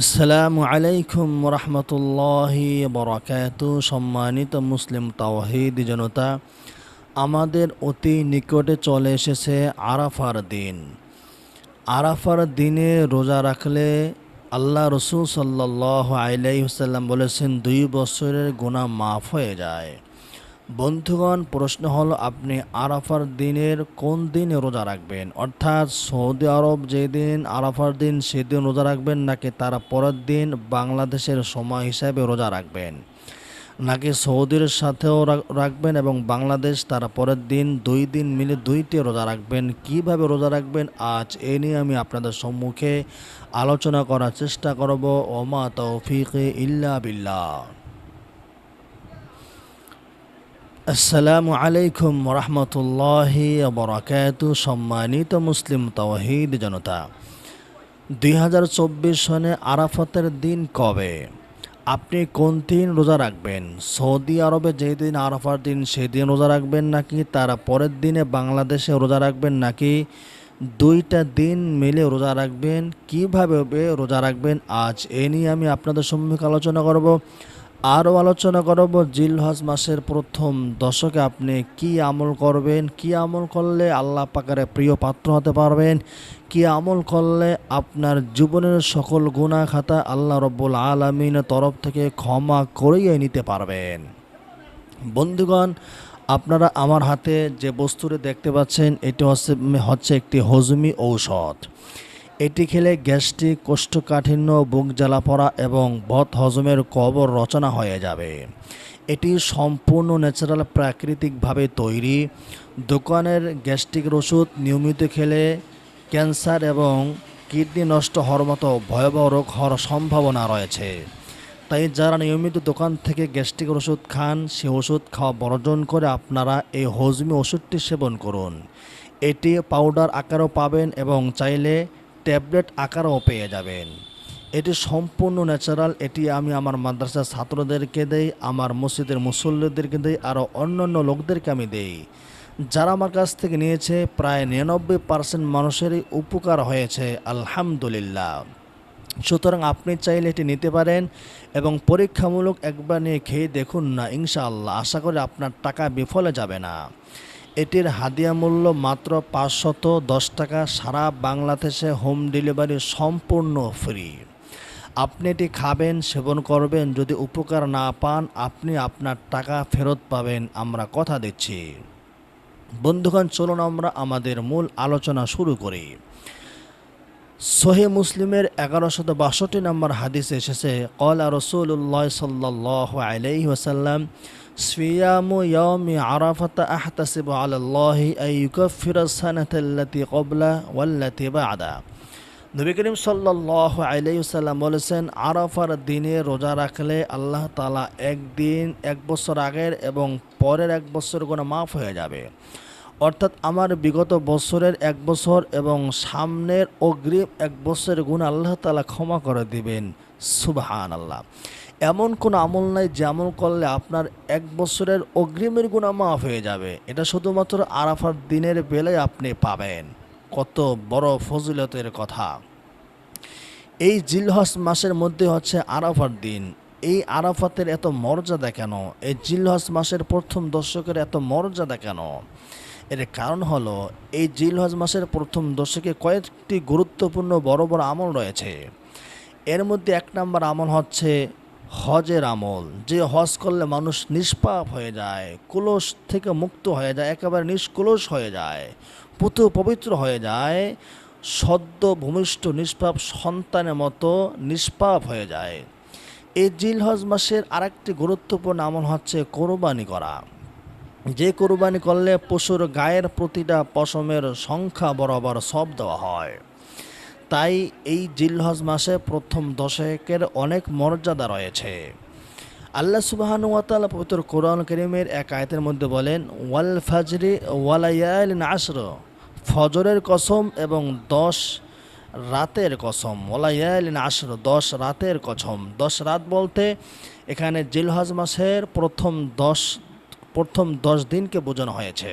আসসালামু আলাইকুম রহমতুল্লাহি বরাকাত। সম্মানিত মুসলিম তাওহিদ জনতা, আমাদের অতি নিকটে চলে এসেছে আরাফার দিন। আরাফার দিনে রোজা রাখলে আল্লাহ রসুল সাল্লাহ আলাইসাল্লাম বলেছেন, দুই বছরের গুণা মাফ হয়ে যায়। বন্ধুগণ, প্রশ্ন হলো, আপনি আরাফার দিনের কোন দিনে রোজা রাখবেন? অর্থাৎ সৌদি আরব যেদিন আরাফার দিন, সেদিন রোজা রাখবেন, নাকি তারা পরের দিন বাংলাদেশের সময় হিসাবে রোজা রাখবেন? নাকি সৌদির সাথেও রাখবেন এবং বাংলাদেশ তারা পরের দিন দুই দিন মিলে দুইটি রোজা রাখবেন? কীভাবে রোজা রাখবেন? আজ এ নিয়ে আমি আপনাদের সম্মুখে আলোচনা করার চেষ্টা করব। ওমা তৌফিক ইল্লা বিল্লাহ। আসসালামু আলাইকুম রহমতুল্লাহি বরাকাতু সম্মানিত মুসলিম তৌহিদ জনতা। দুই হাজার চব্বিশ সনে আরাফাতের দিন কবে? আপনি কোন দিন রোজা রাখবেন? সৌদি আরবে যেই দিন আরাফার দিন, সেদিন রোজা রাখবেন নাকি তার পরের দিনে বাংলাদেশে রোজা রাখবেন নাকি দুইটা দিন মিলে রোজা রাখবেন? কীভাবে রোজা রাখবেন? আজ এ নিয়ে আমি আপনাদের সম্মুখে আলোচনা করব। আরও আলোচনা করব জিলহজ মাসের প্রথম দশকে আপনি কি আমল করবেন, কি আমল করলে আল্লাহ পাকারে প্রিয় পাত্র হতে পারবেন, কি আমল করলে আপনার জীবনের সকল গুণা খাতা আল্লাহ রব্বুল আলমিনের তরফ থেকে ক্ষমা করিয়ে নিতে পারবেন। বন্ধুগণ, আপনারা আমার হাতে যে বস্তুটি দেখতে পাচ্ছেন, এটি হচ্ছে হচ্ছে একটি হজমি ঔষধ। এটি খেলে গ্যাস্ট্রিক, কোষ্ঠকাঠিন্য, বুক জ্বালা পড়া এবং বদ হজমের কবর রচনা হয়ে যাবে। এটি সম্পূর্ণ ন্যাচারাল প্রাকৃতিকভাবে তৈরি। দোকানের গ্যাস্ট্রিকের ওষুধ নিয়মিত খেলে ক্যান্সার এবং কিডনি নষ্ট হওয়ার মতো ভয়াবহ রোগ হওয়ার সম্ভাবনা রয়েছে। তাই যারা নিয়মিত দোকান থেকে গ্যাস্ট্রিকের ওষুধ খান, সে ওষুধ খাওয়া বর্জন করে আপনারা এই হজমি ওষুধটি সেবন করুন। এটি পাউডার আকারেও পাবেন এবং চাইলে ট্যাবলেট আকারেও পেয়ে যাবেন। এটি সম্পূর্ণ ন্যাচারাল, এটি আমি আমার মাদ্রাসার ছাত্রদেরকে দেই, আমার মসজিদের মুসল্লিদেরকে দেই, আরও অন্যান্য লোকদেরকে আমি দেই। যারা আমার কাছ থেকে নিয়েছে, প্রায় নিরানব্বই পার্সেন্ট মানুষেরই উপকার হয়েছে, আলহামদুলিল্লাহ। সুতরাং আপনি চাইলে এটি নিতে পারেন এবং পরীক্ষামূলক একবার নিয়ে খেয়ে দেখুন না, ইনশাআল্লাহ। আশা করি আপনার টাকা বিফলে যাবে না। এটির হাদিয়া মূল্য মাত্র পাঁচশত দশ টাকা। সারা বাংলাদেশে হোম ডেলিভারি সম্পূর্ণ ফ্রি। আপনি এটি খাবেন, সেবন করবেন, যদি উপকার না পান, আপনি আপনার টাকা ফেরত পাবেন, আমরা কথা দিচ্ছি। বন্ধুগণ, চলুন আমরা আমাদের মূল আলোচনা শুরু করি। সোহে মুসলিমের এগারোশত বাষট্টি নম্বর হাদিসে এসেছে, কলা রসুল্লাহ সাল্লাহ আলাইহি ওসাল্লাম সিয়ামু ইয়ামি আরাফাত আহতাসিব আলাল্লাহি আই ইউকাফির সানাতাল্লাতি কবলা ওয়াল্লাতি বাদা নবী করিম সাল্লাহ আলাইসাল্লাম বলেছেন, আরাফার দিনে রোজা রাখলে আল্লাহ তালা একদিন, এক বছর আগের এবং পরের এক বছর কোনো মাফ হয়ে যাবে। অর্থাৎ আমার বিগত বছরের এক বছর এবং সামনের অগ্রিম এক বছরের গুণ আল্লাহ তালা ক্ষমা করে দিবেন। সুবহান আল্লাহ এমন কোনো আমল নাই যে আমল করলে আপনার এক বছরের অগ্রিমের গুণা মাফ হয়ে যাবে। এটা শুধুমাত্র আরাফার দিনের বেলায় আপনি পাবেন। কত বড় ফজিলতের কথা। এই জিলহস মাসের মধ্যে হচ্ছে আরাফার দিন। এই আরাফাতের এত মর্যাদা কেন? এই জিলহস মাসের প্রথম দশকের এত মর্যাদা কেন? এর কারণ হলো, এই জিলহজ মাসের প্রথম দশকে কয়েকটি গুরুত্বপূর্ণ বড় বড় আমল রয়েছে। এর মধ্যে এক নম্বর আমল হচ্ছে হজের আমল, যে হজ করলে মানুষ নিষ্পাপ হয়ে যায়, কুলস থেকে মুক্ত হয়ে যায়, একেবারে নিষ্কুলস হয়ে যায়, পুতু পবিত্র হয়ে যায়, সদ্য ভূমিষ্ঠ নিষ্পাপ সন্তানের মতো নিষ্পাপ হয়ে যায়। এই জিলহজ মাসের আরেকটি গুরুত্বপূর্ণ আমল হচ্ছে কোরবানি করা। যে কোরবানি করলে পশুর গায়ের প্রতিটা পশমের সংখ্যা বরাবর সব দেওয়া হয়। তাই এই জিলহজ মাসে প্রথম দশকের অনেক মর্যাদা রয়েছে। আল্লাহ সুবাহানুয়াতাল পবিত্র কোরআন করিমের এক আয়তের মধ্যে বলেন, ওয়াল ফাজরি ওয়ালাইয়াল আশর ফজরের কসম এবং দশ রাতের কসম। ওলাইয়াল আশর দশ রাতের কসম। দশ রাত বলতে এখানে জিলহজ মাসের প্রথম দশ প্রথম দশ দিনকে বোঝানো হয়েছে।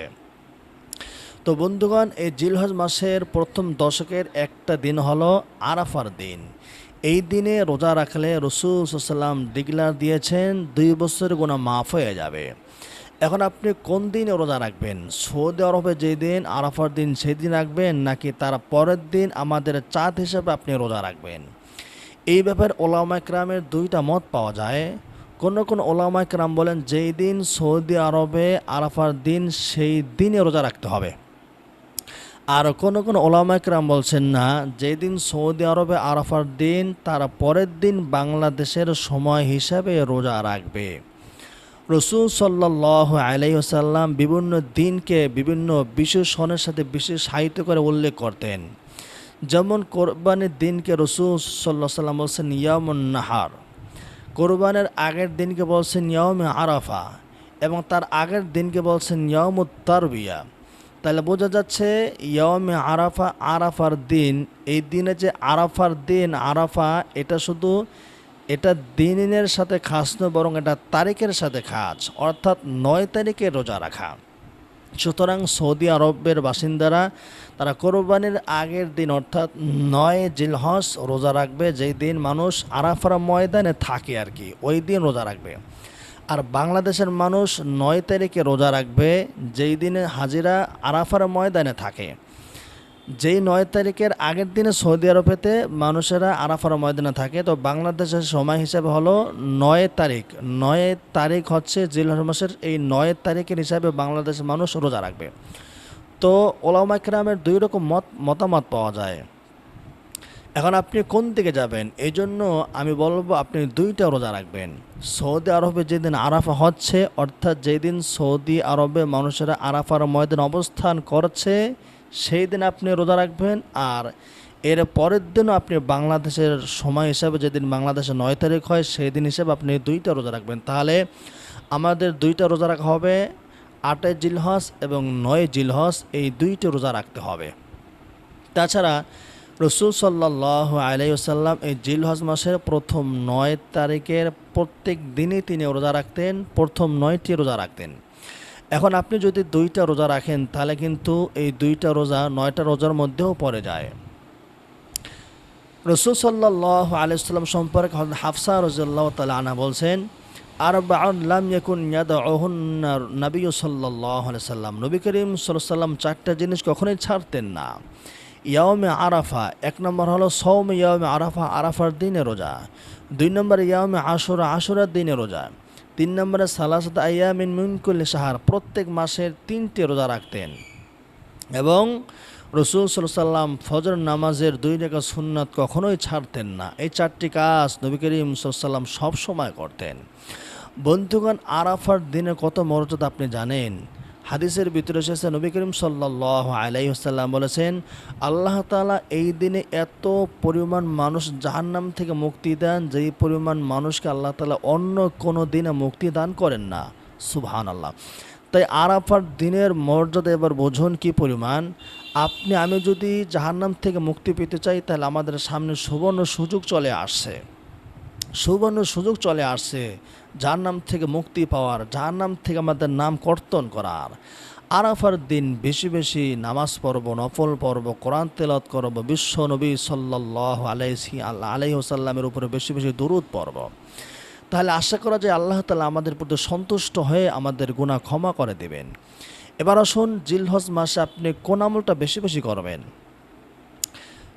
তো বন্ধুগণ, এই জিলহজ মাসের প্রথম দশকের একটা দিন হলো আরাফার দিন। এই দিনে রোজা রাখলে রসুল সাল্লাম ডিগলার দিয়েছেন, দুই বছর গোনা মাফ হয়ে যাবে। এখন আপনি কোন দিনে রোজা রাখবেন? সৌদি আরবে যেই দিন, আরাফার দিন সেই দিন রাখবেন, নাকি তার পরের দিন আমাদের চাঁদ হিসাবে আপনি রোজা রাখবেন? এই ব্যাপারে ওলামা ক্রামের দুইটা মত পাওয়া যায়। কোন কোন ওলামা ক্রাম বলেন, যেই দিন সৌদি আরবে আরাফার দিন, সেই দিনে রোজা রাখতে হবে। আর কোনো কোন ওলামা ক্রাম বলছেন না, যেদিন সৌদি আরবে আরাফার দিন, তার পরের দিন বাংলাদেশের সময় হিসাবে রোজা রাখবে। রসুল সাল্লাহ আলাইসাল্লাম বিভিন্ন দিনকে বিভিন্ন বিশেষণের সাথে বিশেষ সাহিত্য করে উল্লেখ করতেন। যেমন কোরবানির দিনকে রসুল সাল্লাহ সাল্লাম বলছেন ইয়ামুন নাহার। কোরবানের আগের দিনকে বলছেন ইয়মে আরাফা এবং তার আগের দিনকে বলছেন ইয়মুত তারবিয়া। তাহলে বোঝা যাচ্ছে ইয়মে আরাফা, আরাফার দিন, এই দিনে যে আরাফার দিন, আরাফা এটা শুধু এটা দিনের সাথে খাস নয়, বরং এটা তারিখের সাথে খাস, অর্থাৎ নয় তারিখে রোজা রাখা। সুতরাং সৌদি আরবের বাসিন্দারা তারা কোরবানির আগের দিন, অর্থাৎ নয় জিলহস রোজা রাখবে, যেই দিন মানুষ আরাফারা ময়দানে থাকে আর কি, ওই দিন রোজা রাখবে। আর বাংলাদেশের মানুষ নয় তারিখে রোজা রাখবে, যেই দিনে হাজিরা আরাফার ময়দানে থাকে। যেই নয় তারিখের আগের দিনে সৌদি আরবেতে মানুষেরা আরাফার ময়দানে থাকে, তো বাংলাদেশের সময় হিসাবে হলো নয় তারিখ। নয় তারিখ হচ্ছে জিলহর মাসের এই নয় তারিখের হিসাবে বাংলাদেশের মানুষ রোজা রাখবে। তো ওলামা কেরামের দুই রকম মত মতামত পাওয়া যায়। এখন আপনি কোন দিকে যাবেন? এই জন্য আমি বলব আপনি দুইটা রোজা রাখবেন। সৌদি আরবে যেদিন আরাফা হচ্ছে, অর্থাৎ যেদিন সৌদি আরবে মানুষেরা আরাফার ময়দান অবস্থান করছে সেই দিন আপনি রোজা রাখবেন। আর এর পরের দিনও আপনি বাংলাদেশের সময় হিসাবে যেদিন বাংলাদেশে নয় তারিখ হয় সেই দিন হিসেবে আপনি দুইটা রোজা রাখবেন। তাহলে আমাদের দুইটা রোজা রাখা হবে আটে জিলহস এবং নয় জিলহস এই দুইটা রোজা রাখতে হবে। তাছাড়া রসুল সাল্লাহ আলাইসাল্লাম এই জিলহজ মাসের প্রথম নয় তারিখের প্রত্যেক দিনই তিনি রোজা রাখতেন, প্রথম নয়টি রোজা রাখতেন। এখন আপনি যদি দুইটা রোজা রাখেন, তাহলে কিন্তু এই দুইটা রোজা নয়টা রোজার মধ্যেও পড়ে যায়। রসুল সাল্লাহ আলাইসাল্লাম সম্পর্কে হাফসা রজাল্লাহ তালা আনা বলছেন নবী সাল্লাম নবী করিম সাল্লাম চারটা জিনিস কখনোই ছাড়তেন না। ইয়ামে আরাফা, এক নম্বর হলো সৌম ইয়ামে আরাফা, আরাফার দিনে রোজা। দুই নম্বর ইয়ামে আশুরা, আশুরার দিনে রোজা। তিন নম্বরে সালাসাত আয়ামিন মিনকুল সাহার প্রত্যেক মাসের তিনটে রোজা রাখতেন। এবং রসুল সাল্লাম ফজর নামাজের দুই রেখা সুন্নাত কখনোই ছাড়তেন না। এই চারটি কাজ নবী করিম সাল্লাম সবসময় করতেন। বন্ধুগণ, আরাফার দিনে কত মর্যাদা আপনি জানেন? হাদিসের ভিতরে এসেছে, নবী করিম সাল্লাহ আলাইসাল্লাম বলেছেন, আল্লাহ তালা এই দিনে এত পরিমাণ মানুষ জাহান্নাম থেকে মুক্তি দেন, যেই পরিমাণ মানুষকে আল্লাহ তালা অন্য কোনো দিনে মুক্তি দান করেন না। সুবহান আল্লাহ তাই আরাফার দিনের মর্যাদা এবার বোঝুন কি পরিমাণ? আপনি, আমি যদি জাহান্নাম থেকে মুক্তি পেতে চাই, তাহলে আমাদের সামনে সুবর্ণ সুযোগ চলে আসছে। সুবর্ণ সুযোগ চলে আসছে। যার নাম থেকে মুক্তি পাওয়ার যার নাম থেকে আমাদের নাম কর্তন করার। আরাফার দিন বেশি বেশি নামাজ পড়ব, নফল পর্ব কোরআন তেলত করব, বিশ্ব নবী সাল্লাহ আলাইসি আল্লাহ আলাইসাল্লামের উপরে বেশি বেশি দরুদ পড়ব। তাহলে আশা করা যায় আল্লাহ তালা আমাদের প্রতি সন্তুষ্ট হয়ে আমাদের গুণা ক্ষমা করে দেবেন। এবার আসুন জিলহজ মাসে আপনি কোন আমলটা বেশি বেশি করবেন?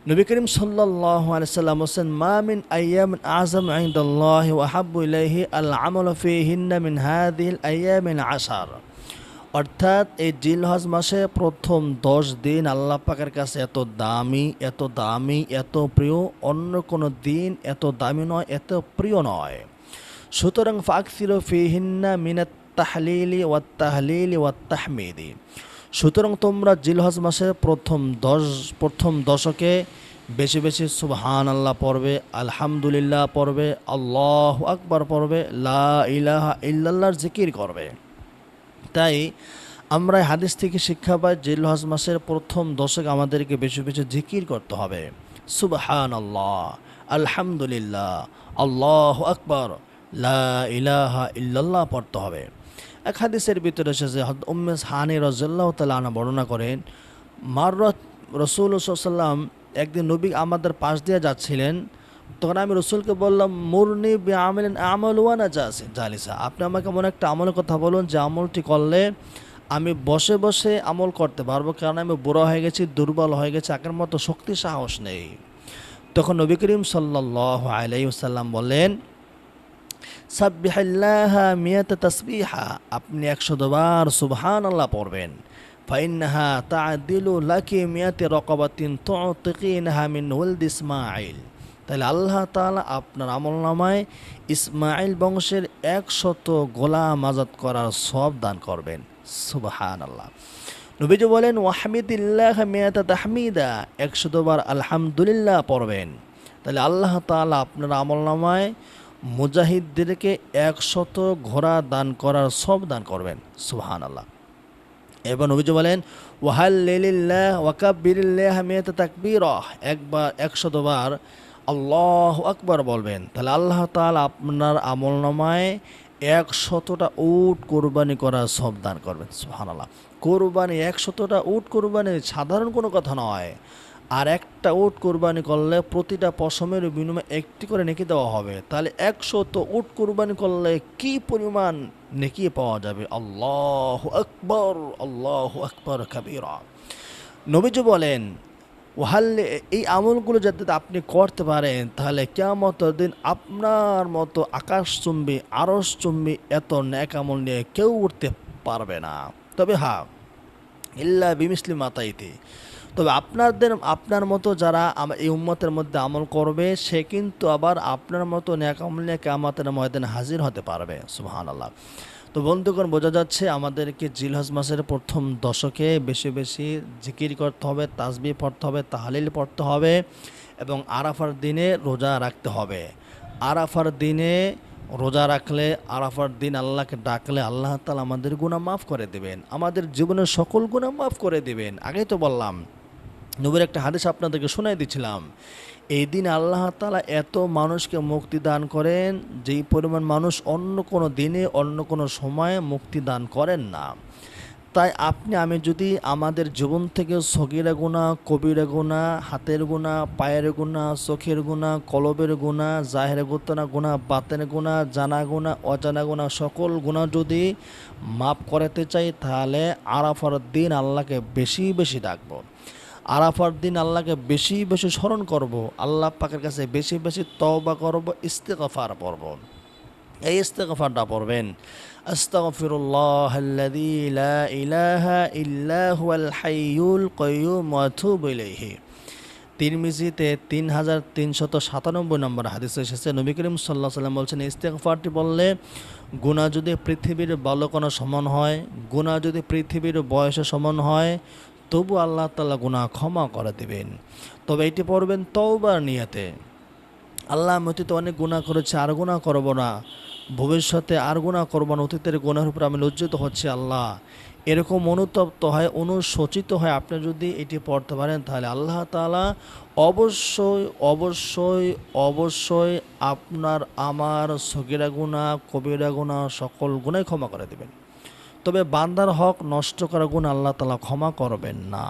নবী করিম সাল্লাহ আলাইসাল্লাম হোসেন মা মিন আয়াম আজম আইন্দাল্লাহ ওয়াহাবু ইলাইহি আল আমল ফিহিন্না মিন হাদিল আয়ামিন আশার। অর্থাৎ এই জিলহজ মাসে প্রথম দশ দিন আল্লাহ পাকের কাছে এত দামি এত দামি, এত প্রিয়, অন্য কোনো দিন এত দামি নয়, এত প্রিয় নয়। সুতরাং ফাকসির ফিহিন্না মিনাত তাহলিলি ওয়াত তাহলিলি ওয়াত সুতরাং তোমরা জিলহজ মাসের প্রথম দশ, প্রথম দশকে বেশি বেশি সুবহান আল্লাহ পড়বে, আলহামদুলিল্লাহ পড়বে, আল্লাহ আকবার পড়বে, লা ইলাহা ইল্লাল্লাহর জিকির করবে। তাই আমরা হাদিস থেকে শিক্ষা পাই জিলহজ মাসের প্রথম দশক আমাদেরকে বেশি বেশি জিকির করতে হবে। সুবহান আল্লাহ আলহামদুলিল্লাহ, আল্লাহ আকবর, লা ইলাহা ইল্লাল্লাহ পড়তে হবে। এক হাদিসের ভিতরে এসেছে উম্মেস হানি রজাল্লাহ তালা বর্ণনা করেন মাররত রসুল সাল্লাম একদিন নবী আমাদের পাশ দিয়ে যাচ্ছিলেন। তখন আমি রসুলকে বললাম, মুরনি আমিলেন আমল ওয়ানা জালিসা, আপনি আমাকে এমন একটা আমলের কথা বলুন, যে আমলটি করলে আমি বসে বসে আমল করতে পারব। কারণ আমি বুড়ো হয়ে গেছি, দুর্বল হয়ে গেছি, আগের মতো শক্তি সাহস নেই। তখন নবী করিম সাল্লাহ আলাইসাল্লাম বলেন তাসবিহা, আপনি একশো বার সুবহান আল্লাহ পড়বেন তাহলে আল্লাহ তাআলা আপনার আমল নামায় ইসমাইল বংশের একশত গোলাম আজাদ করার সব দান করবেন। সুবহান আল্লাহ নবীজি বলেন, ওয়াহমিদুল্লাহ মিয়াতা তাহমিদা একশতবার আলহামদুলিল্লাহ পড়বেন। তাহলে আল্লাহ তাআলা আপনার আমল নামায় মুজাহিদদেরকে একশত ঘোড়া দান করার সব দান করবেন। সুবহান আল্লাহ এবার নবীজি বলেন ওয়াহাল্লিল্লাহ ওয়াকাব্বিরিল্লাহ মিয়াতা তাকবীর একবার, একশতবার আল্লাহ আকবার বলবেন। তাহলে আল্লাহ তাল আপনার আমল নামায় একশতটা উট কোরবানি করার সব দান করবেন। সুবহানাল্লাহ। কোরবানি, একশতটা উট কোরবানি সাধারণ কোনো কথা নয়। আর একটা উট কোরবানি করলে প্রতিটা পশমের বিনিময়ে একটি করে নেকি দেওয়া হবে। তাহলে একশো তো উট কোরবানি করলে কি পরিমাণ নেকি পাওয়া যাবে? আল্লাহ আকবর আল্লাহ আকবর কাবিরা। নবীজি বলেন ওহাল্লে এই আমলগুলো যাতে আপনি করতে পারেন, তাহলে কেমত দিন আপনার মতো আকাশচুম্বী আরসচুম্বী এত ন্যাক আমল নিয়ে কেউ উঠতে পারবে না। তবে হ্যাঁ ইল্লা বিমিসলি মাতাইতে। তবে আপনাদের, আপনার মতো যারা এই উম্মতের মধ্যে আমল করবে, সে কিন্তু আবার আপনার মতো ন্যাক আমল নিয়ে কেমাতের ময়দানে হাজির হতে পারবে। সুহান আল্লাহ তো বন্ধুগণ, বোঝা যাচ্ছে আমাদেরকে জিলহজ মাসের প্রথম দশকে বেশি বেশি জিকির করতে হবে তাসবি পড়তে হবে, তাহালিল পড়তে হবে এবং আরাফার দিনে রোজা রাখতে হবে। আরাফার দিনে রোজা রাখলে, আরাফার দিন আল্লাহকে ডাকলে আল্লাহ তালা আমাদের গুণা মাফ করে দেবেন, আমাদের জীবনের সকল গুণা মাফ করে দেবেন। আগেই তো বললাম নবীর একটা হাদিস আপনাদেরকে শোনাই দিচ্ছিলাম এই দিন আল্লাহ তালা এত মানুষকে মুক্তি দান করেন, যেই পরিমাণ মানুষ অন্য কোনো দিনে, অন্য কোনো সময়ে মুক্তি দান করেন না। তাই আপনি, আমি যদি আমাদের জীবন থেকে সগিরা গুণা কবিরা গুণা হাতের গুণা পায়ের গুণা চোখের গুণা কলবের গুণা জাহের গোতনা গুণা বাতের গুণা জানা গুণা অজানা গুণা সকল গুণা যদি মাফ করাতে চাই, তাহলে আরাফার দিন আল্লাহকে বেশি বেশি ডাকবো। আরাফার দিন আল্লাহকে বেশি বেশি স্মরণ করব, আল্লাহ পাকের কাছে বেশি বেশি তওবা করব, ইস্তেগফার পড়ব। এই ইস্তেগফারটা পড়বেন। তিরমিজিতে তিন হাজার তিনশত সাতানব্বই নম্বর হাদিস এসেছে, নবী করিম সাল্লাহ সাল্লাম বলছেন, ইস্তেগফারটি বললে গুণা যদি পৃথিবীর বালকণা সমান হয় গুণা যদি পৃথিবীর বয়সে সমান হয় তবু আল্লাহ তাল্লাহ গুণা ক্ষমা করে দেবেন। তবে এটি পড়বেন তওবার নিয়াতে। আল্লাহ আমি অতীতে অনেক গুণা করেছে, আর গুণা করব না। ভবিষ্যতে আর গুণা করব না, অতীতের গুণার উপর আমি লজ্জিত হচ্ছি আল্লাহ। এরকম অনুতপ্ত হয়, অনুশোচিত হয়, আপনি যদি এটি পড়তে পারেন, তাহলে আল্লাহ তালা অবশ্যই অবশ্যই অবশ্যই আপনার, আমার সগিরা গুণা কবিরা গুণা সকল গুণাই ক্ষমা করে দেবেন। তবে বান্দার হক নষ্ট করা গুণ আল্লাহ তালা ক্ষমা করবেন না।